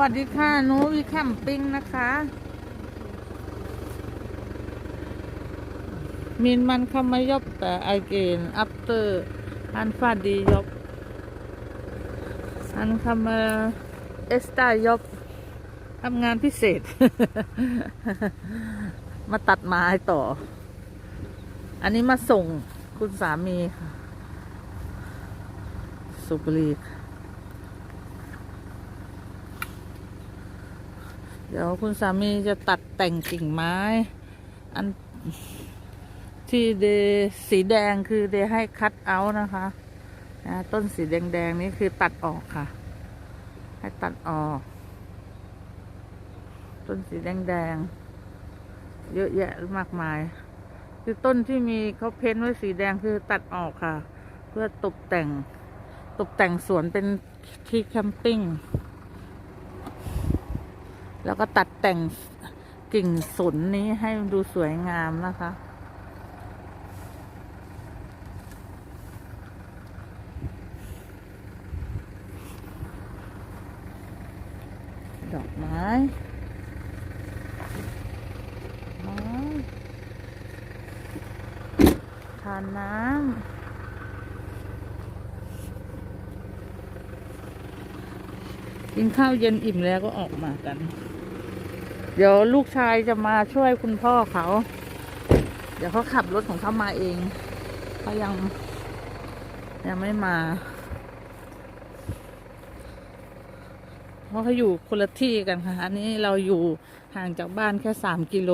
วัสดีค่ะนูวีแคมปิ้งนะคะมินมันเข้ามายบแต่ไอเกนอัปเตอร์อันฟาดียบอันคำเอสตายบทำงานพิเศษ มาตัดไม้ต่อ อันนี้มาส่งคุณสามีค่ะสุบรีค่ะ เดี๋ยวคุณสามีจะตัดแต่งกิ่งไม้ อันที่เดสีแดงคือเดให้คัดเอานะคะนะต้นสีแดงๆนี่คือตัดออกค่ะ ให้ตัดออก ต้นสีแดงๆเยอะแยะมากมาย คือต้นที่มีเขาเพ้นไว้สีแดงคือตัดออกค่ะ เพื่อตกแต่ง ตกแต่งสวนเป็นที่แคมปิ้ง แล้วก็ตัดแต่งกิ่งสนนี้ให้มันดูสวยงามนะคะ ดอกไม้ไม้ทานน้ำกินข้าวเย็นอิ่มแล้วก็ออกมากัน เดี๋ยวลูกชายจะมาช่วยคุณพ่อเขา เดี๋ยวเขาขับรถของเขามาเองเขายัง ยังไม่มา เพราะเขาอยู่คนละที่กันค่ะ อันนี้เราอยู่ห่างจากบ้านแค่สามกิโล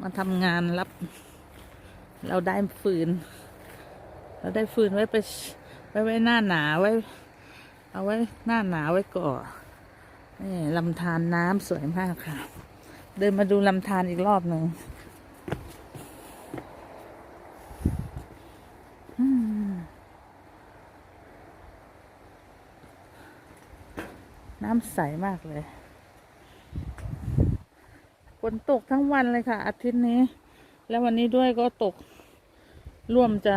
มาทำงานรับ เราได้ฟืน เราได้ฟืนไว้ไปไว้ไว้หน้าหนาไว้ เอาไว้หน้าหนาวไว้ก่อน นี่ลำธารน้ำสวยมากค่ะ เดินมาดูลำธารอีกรอบหนึ่งน้ำใสมากเลยฝนตกทั้งวันเลยค่ะ อาทิตย์นี้ แล้ววันนี้ด้วยก็ตกร่วมจะ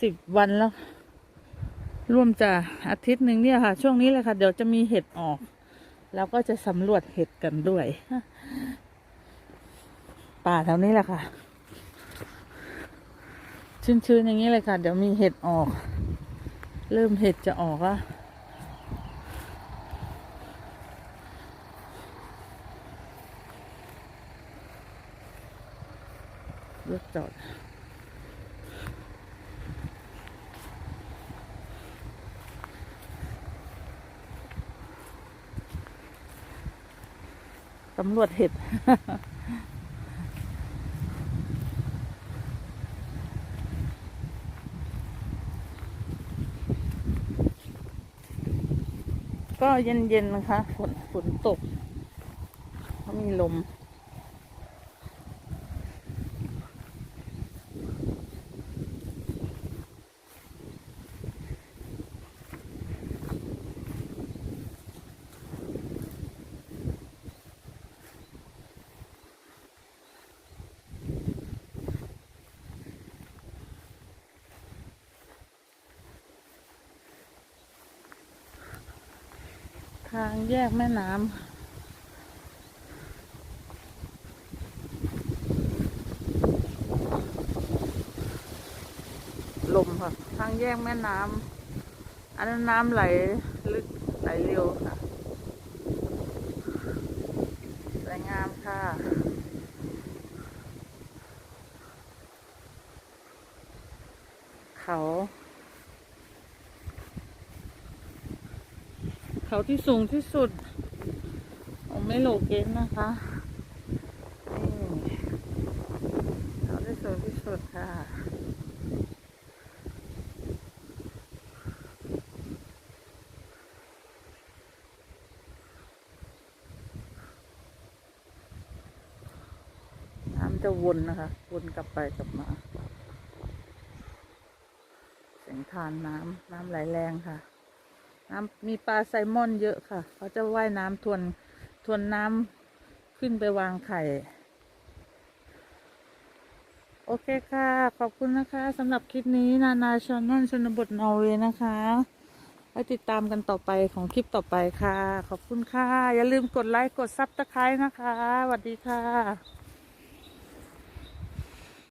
สิบวันแล้ว ร่วมจะอาทิตย์หนึ่งเนี่ยค่ะ ช่วงนี้เลยค่ะ เดี๋ยวจะมีเห็ดออก แล้วก็จะสำรวจเห็ดกันด้วย ป่าแถวนี้แหละค่ะ ชื้นๆอย่างนี้เลยค่ะ เดี๋ยวมีเห็ดออก เริ่มเห็ดจะออกแล้วรถจอดำรวจเห็ดก็เย็นๆนะคะ ฝนฝนตกเพรามีลม ทางแยกแม่น้ำลมค่ะทางแยกแม่น้ำอันนั้นน้ำไหลลึกไหลเร็วค่ะสวยงามค่ะ เขา เขาที่สูงที่สุดของไม่โลเกนนะคะนี่เขาที่สูงที่สุดค่ะน้ำจะวนนะคะ วนกลับไปกลับมา เสียงทานน้ำ น้ำไหลแรงค่ะ น้ำมีปลาไซมอนเยอะค่ะ เขาจะว่ายน้ำทวนทวนน้ำขึ้นไปวางไข่ โอเคค่ะ ขอบคุณนะคะสำหรับคลิปนี้นานาชอนนอนชนบทนอร์เวย์นะคะไว้ติดตามกันต่อไปของคลิปต่อไปค่ะ ขอบคุณค่ะ อย่าลืมกดไลค์ กดซับสไครต์นะคะสวัสดีค่ะ